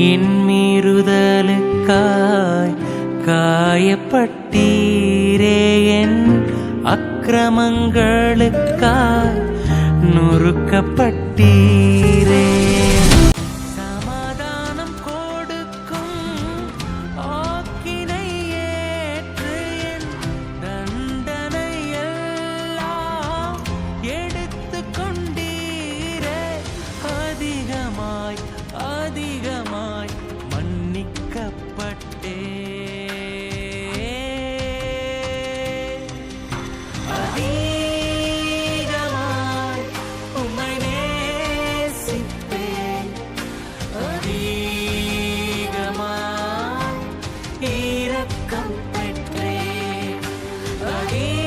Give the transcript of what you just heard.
என் மீறுதலுக்காய் காயப்பட்டீரே என் அக்கிரமங்களுக்காய் நொறுக்கப்பட்டீரே. சமாதானம் கொடுக்கும் ஆக்கினை ஏற்று தண்டனை எல்லாம் கொண்டீரே அதிகமாய் அதிகமாய் அதிகமா இரக்கம் பெற்றே. அதே